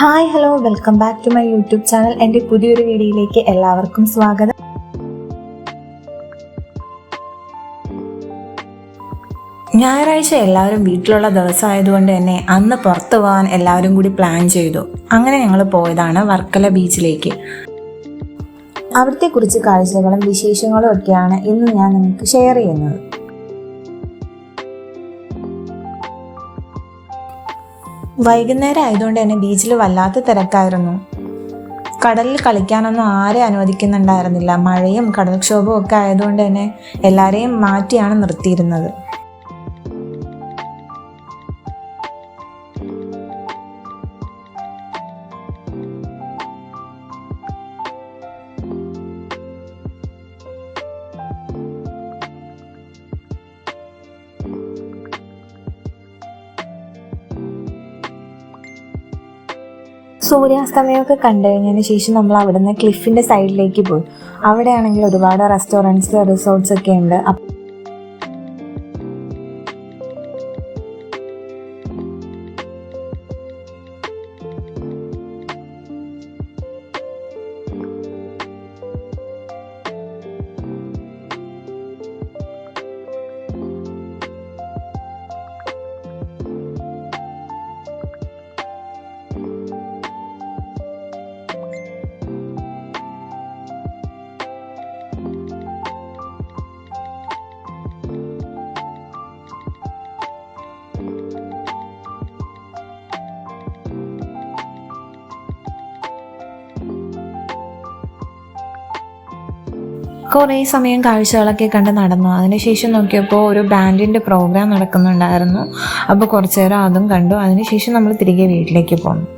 Hi hello welcome back to my YouTube channel. എന്റെ പുതിയൊരു വീഡിയോയിലേക്ക് എല്ലാവർക്കും സ്വാഗതം. ഞായറാഴ്ച എല്ലാവരും വീട്ടിലുള്ള ദിവസമായതുകൊണ്ട് തന്നെ അന്ന് പുറത്തു പോകാൻ എല്ലാവരും കൂടി പ്ലാൻ ചെയ്തു. അങ്ങനെ ഞങ്ങൾ പോയതാണ് വർക്കല ബീച്ചിലേക്ക്. അവിടുത്തെ കുറിച്ച് കാഴ്ചകളും വിശേഷങ്ങളും ഒക്കെയാണ് ഇന്ന് ഞാൻ നിങ്ങൾക്ക് ഷെയർ ചെയ്യുന്നത്. വൈകുന്നേരം ആയതുകൊണ്ട് തന്നെ ബീച്ചിൽ വല്ലാത്ത തിരക്കായിരുന്നു. കടലിൽ കളിക്കാനൊന്നും ആരെ അനുവദിക്കുന്നുണ്ടായിരുന്നില്ല. മഴയും കടൽക്ഷോഭവും ഒക്കെ ആയതുകൊണ്ട് തന്നെ എല്ലാവരെയും മാറ്റിയാണ് നിർത്തിയിരുന്നത്. സൂര്യാസ്തമയമൊക്കെ കണ്ടു കഴിഞ്ഞതിന് ശേഷം നമ്മൾ അവിടുന്ന് ക്ലിഫിന്റെ സൈഡിലേക്ക് പോയി. അവിടെയാണെങ്കിൽ ഒരുപാട് റെസ്റ്റോറന്റ്സ് റിസോർട്ട്സ് ഒക്കെ ഉണ്ട്. കുറേ സമയം കാഴ്ചകളൊക്കെ കണ്ട് നടന്നു. അതിനുശേഷം നോക്കിയപ്പോൾ ഒരു ബാൻഡിന്റെ പ്രോഗ്രാം നടക്കുന്നുണ്ടായിരുന്നു. അപ്പോൾ കുറച്ചു നേരം അതും കണ്ടു. അതിനുശേഷം നമ്മൾ തിരികെ വീട്ടിലേക്ക് പോന്നു.